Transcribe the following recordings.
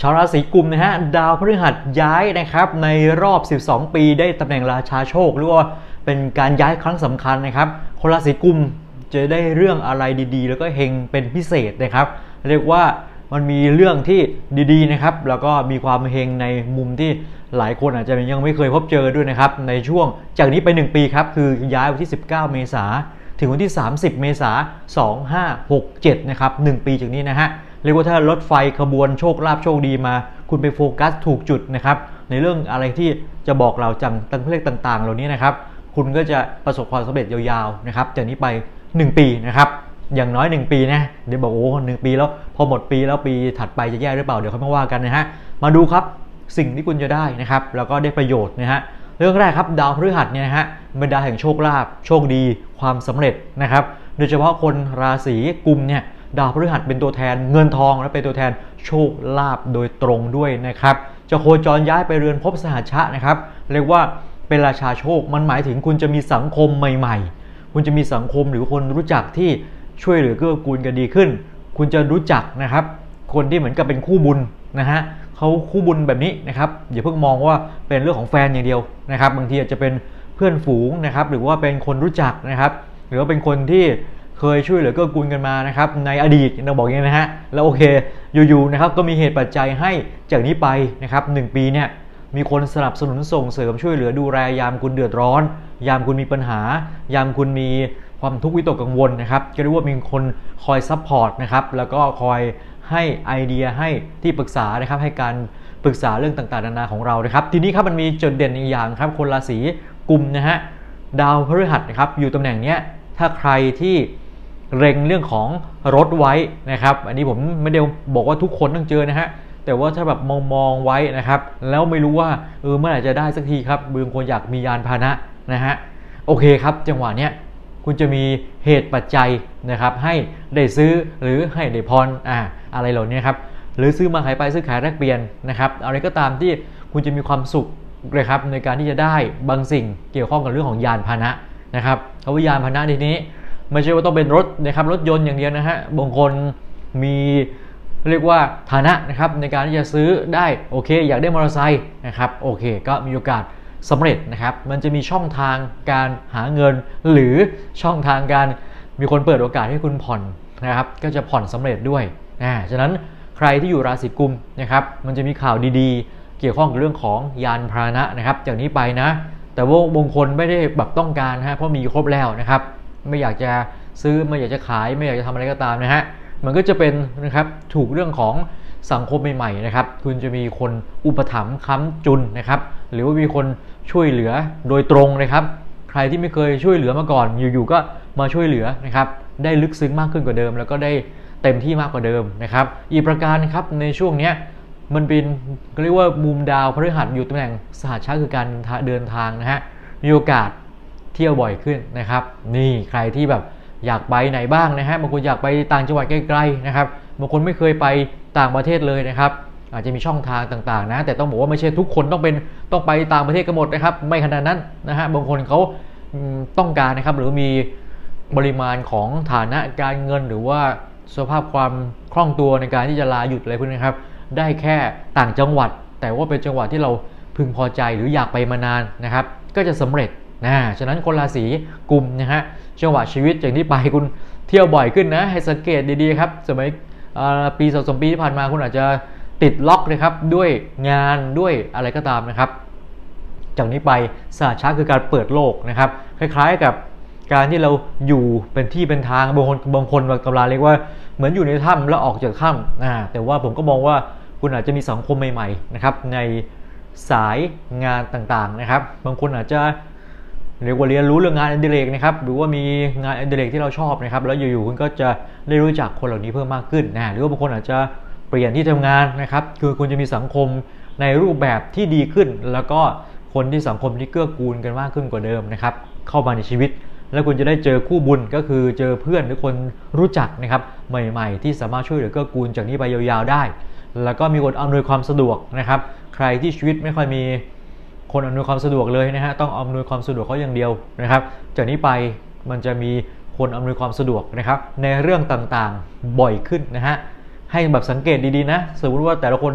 ชาวราศีกุมนะฮะดาวพฤหัสย้ายนะครับในรอบ 12 ปีได้ตำแหน่งราชาโชคหรือว่าเป็นการย้ายครั้งสำคัญนะครับคนราศีกุมจะได้เรื่องอะไรดีๆ แล้วก็เฮงเป็นพิเศษนะครับ เรียกว่ามันมีเรื่องที่ดีๆนะครับ แล้วก็มีความเฮงในมุมที่หลายคนอาจจะยังไม่เคยพบเจอด้วยนะครับ ในช่วงจากนี้ไป 1 ปีครับ คือย้ายวันที่ 19 เมษาถึงวันที่ 30 เมษา2567 นะครับ 1 ปีจากนี้นะฮะ เรียกว่าถ้ารถไฟขบวนโชคลาภโชคดีมา คุณไปโฟกัสถูกจุดนะครับ ในเรื่องอะไรที่จะบอกเราจังตั้งเลขต่างๆ เหล่านี้นะครับ คุณก็จะประสบความสำเร็จยาวๆนะครับจากนี้ไป 1 ปีนะครับอย่างน้อย 1 ปีนะเดี๋ยวบอกโอ้หนึ่งปีแล้วพอหมดปีแล้วปีถัดไปจะแย่หรือเปล่าเดี๋ยวเขาไม่ว่ากันนะฮะมาดูครับสิ่งที่คุณจะได้นะครับแล้วก็ได้ประโยชน์นะฮะเรื่องแรกครับดาวพฤหัสเนี่ยนะฮะเป็นดาวแห่งโชคลาภโชคดีความสำเร็จนะครับโดยเฉพาะคนราศีกุมเนี่ย ดาวพฤหัสเป็นตัวแทนเงินทองและเป็นตัวแทนโชคลาภโดยตรงด้วยนะครับจะโคจรย้ายไปเรือนภพสหชะนะครับ เรียกว่าเป็นราชาโชคมันหมายถึงคุณจะมีสังคมใหม่ ๆ คุณจะมีสังคมหรือคนรู้จักที่ช่วยเหลือเกื้อกูลกันดีขึ้น คุณจะรู้จักนะครับ คนที่เหมือนกับเป็นคู่บุญนะฮะเขาคู่บุญแบบนี้นะครับอย่าเพิ่งมองว่าเป็นเรื่องของแฟนอย่างเดียวนะครับ บางทีอาจจะเป็นเพื่อนฝูงนะครับ หรือว่าเป็นคนรู้จักนะครับ หรือว่าเป็นคนที่ เคยช่วยเหลือเกื้อกูลกันมานะครับในอดีตเราบอกอย่างนี้นะฮะแล้วโอเคอยู่ๆนะครับก็มีเหตุปัจจัยให้จากนี้ไปนะครับหปีเนี่ยมีคนสนับสนุนส่งเสริมช่วยเหลือดูแลยามคุณเดือดร้อน ยามคุณมีปัญหา ยามคุณมีความทุกข์วิตกกังวลนะครับก็เรียกว่ามีคนคอยซัพพอร์ตนะครับแล้วก็คอยให้ไอเดียให้ที่ปรึกษานะครับให้การปรึกษาเรื่องต่างๆนานาของเรานะครับ ทีนี้ครับมันมีจุดเด่นอีกอย่างครับคนราศีกุมนะฮะดาวพฤหัสนะครับอยู่ตำแหน่งเนี้ยถ้าใครที่ เร็งเรื่องของรถไว้นะครับ อันนี้ผมไม่ได้บอกว่าทุกคนต้องเจอนะฮะแต่ว่าถ้าแบบมองมองไว้นะครับ แล้วไม่รู้ว่าเออเมื่อไหร่จะได้สักทีครับบางคนอยากมียานพาหนะนะฮะโอเคครับ จังหวะเนี้ยคุณจะมีเหตุปัจจัยนะครับ ให้ได้ซื้อหรือให้ได้พรอ่าอะไรเหล่านี้ครับหรือซื้อมาขายไปซื้อขายแลกเปลี่ยนนะครับอะไรก็ตามที่คุณจะมีความสุขเลยครับในการที่จะได้บางสิ่งเกี่ยวข้องกับเรื่องของยานพาหนะนะครับคำว่ายานพาหนะทีนี้ ไม่ใช่ว่าต้องเป็นรถนะครับรถยนต์อย่างเดียวนะฮะบางคนมีเรียกว่าฐานะนะครับในการที่จะซื้อได้โอเค อยากได้มอเตอร์ไซค์นะครับโอเค ก็มีโอกาสสำเร็จนะครับ มันจะมีช่องทางการหาเงิน หรือช่องทางการมีคนเปิดโอกาสให้คุณผ่อนนะครับ ก็จะผ่อนสำเร็จด้วยนะฉะนั้นใครที่อยู่ราศีกุมนะครับ มันจะมีข่าวดีๆ เกี่ยวข้องกับเรื่องของยานพาหนะนะครับจากนี้ไปนะ แต่ว่าบางคนไม่ได้แบบต้องการฮะเพราะมีครบแล้วนะครับ ไม่อยากจะซื้อไม่อยากจะขาย ไม่อยากจะทำอะไรก็ตามนะฮะมันก็จะเป็นนะครับถูกเรื่องของสังคมใหม่ๆนะครับคุณจะมีคนอุปถัมภ์ค้ำจุนนะครับ หรือว่ามีคนช่วยเหลือโดยตรงนะครับ ใครที่ไม่เคยช่วยเหลือมาก่อน อยู่ๆก็มาช่วยเหลือนะครับ ได้ลึกซึ้งมากขึ้นกว่าเดิม แล้วก็ได้เต็มที่มากกว่าเดิมนะครับ อีกประการครับในช่วงนี้มันเป็นเรียกว่ามุมดาวพฤหัสอยู่ตำแหน่งสหัสชาคือการเดินทางนะฮะมีโอกาส เที่ยวบ่อยขึ้นนะครับ นี่ใครที่แบบอยากไปไหนบ้างนะฮะบางคนอยากไปต่างจังหวัดใกล้ๆนะครับบางคนไม่เคยไปต่างประเทศเลยนะครับ อาจจะมีช่องทางต่างๆ นะ แต่ต้องบอกว่าไม่ใช่ทุกคนต้องเป็นต้องไปต่างประเทศกันหมดนะครับ ไม่ขนาดนั้นนะฮะบางคนเขาต้องการนะครับ หรือมีปริมาณของฐานะการเงินหรือว่าสภาพความคล่องตัวในการที่จะลาหยุดอะไรพวกนี้ครับ ได้แค่ต่างจังหวัด แต่ว่าเป็นจังหวัดที่เราพึงพอใจหรืออยากไปมานานนะครับ ก็จะสำเร็จ นะฉะนั้นคนราศีกุมนะฮะจังหวะชีวิตอย่างที่ไปคุณเที่ยวบ่อยขึ้นนะให้สังเกตดีๆครับสมัยปีสองสมปีที่ผ่านมาคุณอาจจะติดล็อกนะครับด้วยงานด้วยอะไรก็ตามนะครับจากนี้ไปศาสตร์ชาคือการเปิดโลกนะครับคล้ายๆกับการที่เราอยู่เป็นที่เป็นทางบางคนบางคนกำลังเรียกว่าเหมือนอยู่ในถ้ำแล้วออกจากถ้ำนะแต่ว่าผมก็มองว่าคุณอาจจะมีสังคมใหม่ๆนะครับในสายงานต่างๆนะครับ บางคนอาจจะ เรียกว่าเรียนรู้เรื่องงานอดิเรกนะครับหรือว่ามีงานอดิเรกที่เราชอบนะครับ แล้วอยู่ๆคุณก็จะได้รู้จักคนเหล่านี้เพิ่มมากขึ้นนะหรือว่าบางคนอาจจะเปลี่ยนที่ทำงานนะครับ คือคุณจะมีสังคมในรูปแบบที่ดีขึ้น แล้วก็คนที่สังคมที่เกื้อกูลกันมากขึ้นกว่าเดิมนะครับ เข้ามาในชีวิต แล้วคุณจะได้เจอคู่บุญก็คือเจอเพื่อนหรือคนรู้จักนะครับใหม่ๆ ที่สามารถช่วยเหลือเกื้อกูลจากนี้ไปยาวๆได้ แล้วก็มีคนอำนวยความสะดวกนะครับ ใครที่ชีวิตไม่ค่อยมี คนอำนวยความสะดวกเลยนะฮะต้องอำนวยความสะดวกเขาอย่างเดียวนะครับ จากนี้ไปมันจะมีคนอำนวยความสะดวกนะครับในเรื่องต่างๆบ่อยขึ้นนะฮะให้แบบสังเกตดีๆนะสมมติว่าแต่ละคน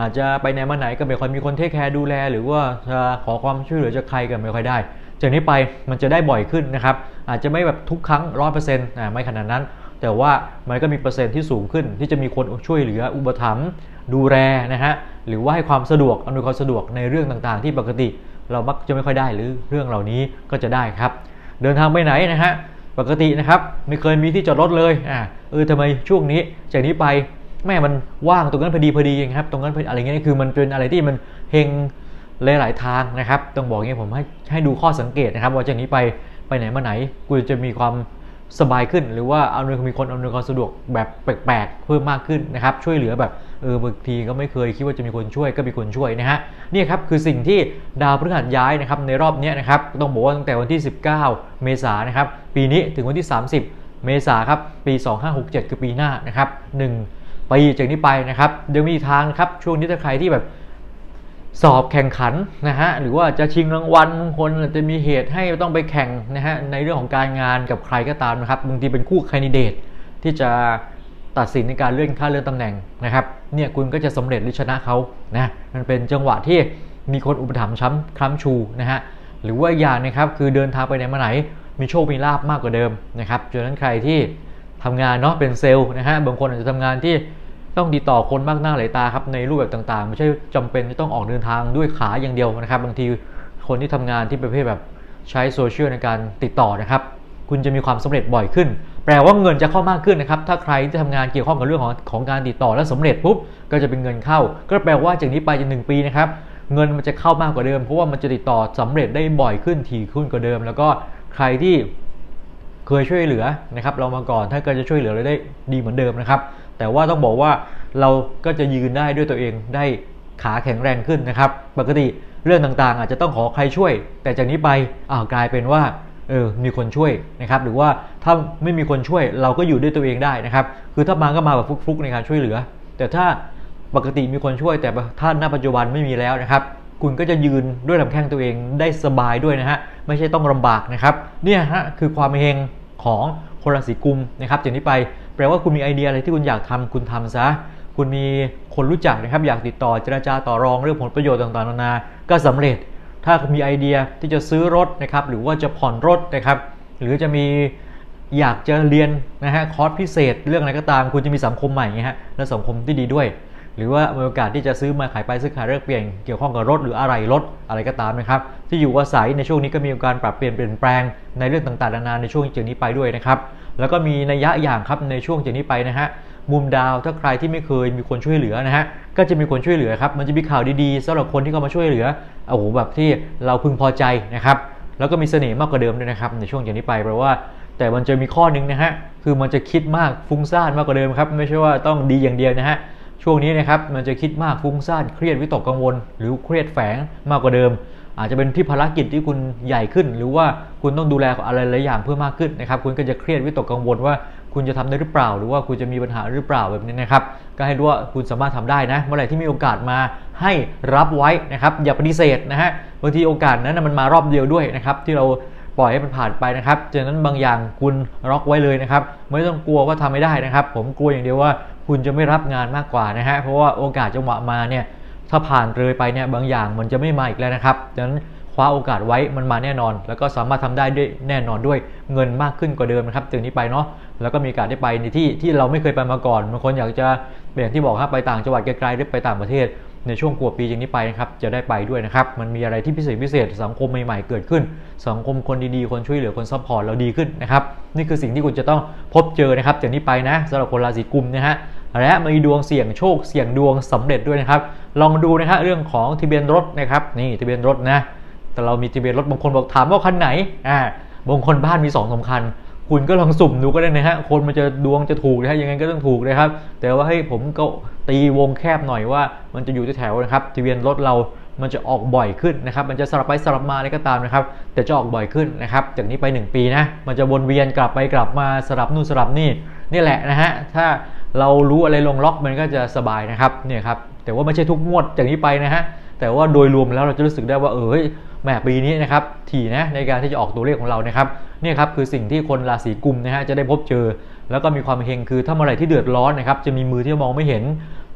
อาจจะไปไหนมาไหนก็ไม่ค่อยมีคนเทคแคร์ดูแล หรือว่าจะขอความช่วยเหลือจากใครก็ไม่ค่อยได้ จากนี้ไปมันจะได้บ่อยขึ้นนะครับ อาจจะไม่แบบทุกครั้งร้อยเปอร์เซ็นต์ไม่ขนาดนั้น แต่ว่ามันก็มีเปอร์เซ็นต์ที่สูงขึ้น ที่จะมีคนช่วยเหลืออุปถัมภ์ ดูแลนะฮะหรือว่าให้ความสะดวกอำนวยความสะดวกในเรื่องต่างๆ ที่ปกติเรามักจะไม่ค่อยได้หรือเรื่องเหล่านี้ก็จะได้ครับ เดินทางไปไหนนะฮะปกตินะครับไม่เคยมีที่จอดรถเลยอ่าเออทำไมช่วงนี้จากนี้ไปแม่มันว่างตรงนั้นพอดีพอดีเองครับ ตรงนั้นอะไรเงี้ยคือมันเป็นอะไรที่มันเฮงหลายๆทางนะครับต้องบอกอย่างนี้ผมให้ให้ดูข้อสังเกตนะครับ ว่าจากนี้ไปไปไหนมาไหนกูจะมีความสบายขึ้น หรือว่าอำนวยมีคนอำนวยความสะดวกแบบแปลกๆ เพิ่มมากขึ้นนะครับ ช่วยเหลือแบบ เออบางทีก็ไม่เคยคิดว่าจะมีคนช่วยก็มีคนช่วยนะฮะนี่ครับคือสิ่งที่ดาวพฤหัสย้ายนะครับในรอบนี้นะครับต้องบอกว่าตั้งแต่วันที่ 19 เมษายนนะครับปีนี้ถึงวันที่ 30 เมษายนครับปี 2567 คือปีหน้านะครับ1ปีจากนี้ไปนะครับเดี๋ยวมีทางครับช่วงนี้ถ้าใครที่แบบสอบแข่งขันนะฮะหรือว่าจะชิงรางวัลบางคนจจะมีเหตุให้ต้องไปแข่งนะฮะในเรื่องของการงานกับใครก็ตามนะครับบางทีเป็นคู่คนดิเดตที่จะ ตัดสินในการเลื่อนขั้นเลื่อนตำแหน่งนะครับเนี่ยคุณก็จะสำเร็จหรือชนะเขานะมันเป็นจังหวะที่มีคนอุปถัมภ์ช้ำคล้ำชูนะฮะหรือว่าอย่างนะครับคือเดินทางไปไหนมาไหน มีโชคมีลาบมากกว่าเดิมนะครับฉะนั้นใครที่ทำงานเนาะเป็นเซลล์นะฮะบางคนอาจจะทำงานที่ต้องติดต่อคนมากหน้าหลายตาครับในรูปแบบต่างๆ ไม่ใช่จำเป็นที่ต้องออกเดินทางด้วยขาอย่างเดียวนะครับ บางทีคนที่ทำงานที่ประเภทแบบใช้โซเชียลในการติดต่อนะครับ คุณจะมีความสำเร็จบ่อยขึ้น แปลว่าเงินจะเข้ามากขึ้นนะครับ ถ้าใครที่ทำงานเกี่ยวข้องกับเรื่องของของการติดต่อและสำเร็จปุ๊บ ก็จะเป็นเงินเข้า ก็แปลว่าจากนี้ไปจนหนึ่งปีนะครับ เงินมันจะเข้ามากกว่าเดิม เพราะว่ามันจะติดต่อสำเร็จได้บ่อยขึ้นถี่ขึ้นกว่าเดิม แล้วก็ใครที่เคยช่วยเหลือนะครับ เรามาก่อนถ้าเกิดจะช่วยเหลือเราได้ดีเหมือนเดิมนะครับ แต่ว่าต้องบอกว่าเราก็จะยืนได้ด้วยตัวเองได้ขาแข็งแรงขึ้นนะครับ ปกติเรื่องต่างๆ อาจจะต้องขอใครช่วย แต่จากนี้ไปอ้าวกลายเป็นว่า เออมีคนช่วยนะครับหรือว่าถ้าไม่มีคนช่วยเราก็อยู่ด้วยตัวเองได้นะครับ คือถ้ามาก็มาแบบฟลุกๆในการช่วยเหลือ แต่ถ้าปกติมีคนช่วย แต่ถ้าณปัจจุบันไม่มีแล้วนะครับ คุณก็จะยืนด้วยลำแข้งตัวเองได้สบายด้วยนะฮะไม่ใช่ต้องลำบากนะครับเนี่ยฮะคือความเฮงของคนราศีกุมนะครับจากนี้ไปแปลว่าคุณมีไอเดียอะไรที่คุณอยากทำคุณทำซะคุณมีคนรู้จักนะครับอยากติดต่อเจรจาต่อรองเรื่องผลประโยชน์ต่างๆนานาก็สำเร็จ ถ้ามีไอเดียที่จะซื้อรถนะครับหรือว่าจะผ่อนรถนะครับ หรือจะมีอยากจะเรียนนะฮะคอร์สพิเศษ เรื่องอะไรก็ตามคุณจะมีสังคมใหม่ไงฮะและสังคมที่ดีด้วย หรือว่ามีโอกาสที่จะซื้อมาขายไปซื้อขายเลือกเปลี่ยนเกี่ยวข้องกับรถหรืออะไรรถอะไรก็ตามนะครับ ที่อยู่อาศัยในช่วงนี้ก็มีการปรับเปลี่ยนเปลี่ยนแปลงในเรื่องต่างๆนานาในช่วงจากนี้ไปด้วยนะครับแล้วก็มีนัยยะอย่างครับในช่วงจากนี้ไปนะฮะ มุมดาวถ้าใครที่ไม่เคยมีคนช่วยเหลือนะฮะก็จะมีคนช่วยเหลือครับมันจะมีข่าวดีๆสำหรับคนที่เข้ามาช่วยเหลือโอ้โหแบบที่เราพึงพอใจนะครับแล้วก็มีเสน่ห์มากกว่าเดิมด้วยนะครับในช่วงจากนี้ไปเพราะว่าแต่มันจะมีข้อนึงนะฮะคือมันจะคิดมากฟุ้งซ่านมากกว่าเดิมครับไม่ใช่ว่าต้องดีอย่างเดียวนะฮะช่วงนี้นะครับมันจะคิดมากฟุ้งซ่านเครียดวิตกกังวล หรือเครียดแฝงมากกว่าเดิม อาจจะเป็นที่ภารกิจที่คุณใหญ่ขึ้น หรือว่าคุณต้องดูแลอะไรหลายอย่างเพิ่มมากขึ้นนะครับคุณก็จะเครียดวิตกกังวลว่า คุณจะทำได้หรือเปล่า หรือว่าคุณจะมีปัญหาหรือเปล่าแบบนี้นะครับ ก็ให้รู้ว่าคุณสามารถทำได้นะ เมื่อไหร่ที่มีโอกาสมาให้รับไว้นะครับ อย่าปฏิเสธนะฮะบางทีโอกาสนั้นมันมารอบเดียวด้วยนะครับ ที่เราปล่อยให้มันผ่านไปนะครับจากนั้นบางอย่างคุณล็อกไว้เลยนะครับ ไม่ต้องกลัวว่าทำไม่ได้นะครับ ผมกลัวอย่างเดียวว่าคุณจะไม่รับงานมากกว่านะฮะเพราะว่าโอกาสจังหวะมาเนี่ยถ้าผ่านเลยไปเนี่ยบางอย่างมันจะไม่มาอีกแล้วนะครับดังนั้น คว้าโอกาสไว้มันมาแน่นอน แล้วก็สามารถทำได้ด้วยแน่นอนด้วยเงินมากขึ้นกว่าเดิมนะครับจากนี้ไปเนาะแล้วก็มีการได้ไปในที่ที่เราไม่เคยไปมาก่อนบางคนอยากจะอย่างที่บอกครับไปต่างจังหวัดไกลๆหรือไปต่างประเทศ ในช่วงกว่าปีจากนี้ไปนะครับจะได้ไปด้วยนะครับมันมีอะไรที่พิเศษพิเศษสังคมใหม่ๆเกิดขึ้น สังคมคนดีๆคนช่วยเหลือคนซัพพอร์ตเราดีขึ้นนะครับนี่คือสิ่งที่คุณจะต้องพบเจอนะครับจากนี้ไปนะสำหรับคนราศีกุมนะฮะและมีดวงเสี่ยงโชคเสี่ยงดวงสำเร็จด้วยนะครับ ลองดูนะฮะเรื่องของทะเบียนรถนะครับนี่ทะเบียนรถนะ แต่เรามีทะเบียนรถบางคนบอกถามว่าคันไหนอ่าบางคนบ้านมี2องสาคัญ คุณก็ลองสุ่มดูก็ได้นะฮะ คนมันจะดวงจะถูกนะฮะยังไงก็ต้องถูกนะครับ แต่ว่าให้ผมก็ตีวงแคบหน่อยว่า มันจะอยู่แถวๆนะครับทะเบียนรถเรามันจะออกบ่อยขึ้นนะครับ มันจะสลับไปสลับมาอะไรก็ตามนะครับ แต่จะออกบ่อยขึ้นนะครับ จากนี้ไป 1 ปีนะ มันจะวนเวียนกลับไปกลับมาสลับนู่นสลับนี่นี่แหละนะฮะ ถ้าเรารู้อะไรลงล็อกมันก็จะสบายนะครับ เนี่ยครับ แต่ว่าไม่ใช่ทุกงวดจากนี้ไปนะฮะ แต่ว่าโดยรวมแล้วเราจะรู้สึกได้ว่าเออ แหมปีนี้นะครับถี่นะในการที่จะออกตัวเลขของเรานะครับนี่ครับคือสิ่งที่คนราศีกุมนะฮะจะได้พบเจอ แล้วก็มีความเฮงคือถ้าเมื่อไหร่ที่เดือดร้อนนะครับจะมีมือที่มองไม่เห็น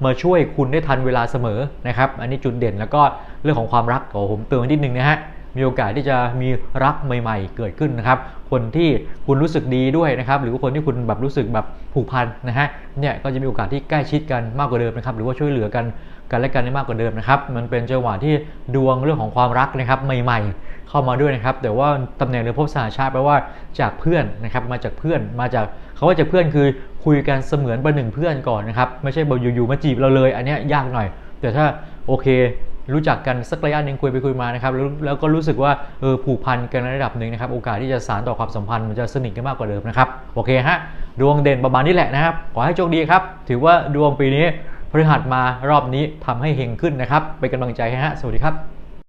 มาช่วยคุณได้ทันเวลาเสมอนะครับ อันนี้จุดเด่นแล้วก็เรื่องของความรักขอผมเตือนนิดนึงนะฮะ มีโอกาสที่จะมีรักใหม่ ๆ เกิดขึ้นนะครับ คนที่คุณรู้สึกดีด้วยนะครับ หรือว่าคนที่คุณแบบรู้สึกแบบผูกพันนะฮะเนี่ยก็จะมีโอกาสที่ใกล้ชิดกันมากกว่าเดิมนะครับ หรือว่าช่วยเหลือกันกันและกันได้มากกว่าเดิมนะครับ มันเป็นจังหวะที่ดวงเรื่องของความรักนะครับใหม่ ๆ เข้ามาด้วยนะครับ แต่ว่าตำแหน่งเรือภพสหชาติแปลว่าจากเพื่อนนะครับ มาจากเพื่อน มาจากเขาว่าจากเพื่อนคือคุยกันเสมือนประหนึ่งเพื่อนก่อนนะครับ ไม่ใช่บอกอยู่ๆมาจีบเราเลย อันนี้ยากหน่อย แต่ถ้าโอเค รู้จักกันสักระยะหนึ่งคุยไปคุยมานะครับแล้วแล้วก็รู้สึกว่าเออผูกพันกันในระดับหนึ่งนะครับโอกาสที่จะสานต่อความสัมพันธ์มันจะสนิทกันมากกว่าเดิมนะครับโอเคฮะดวงเด่นประมาณนี้แหละนะครับขอให้โชคดีครับ ถือว่าดวงปีนี้พฤหัสมารอบนี้ทำให้เฮงขึ้นนะครับเป็นกำลังใจให้ฮะสวัสดีครับ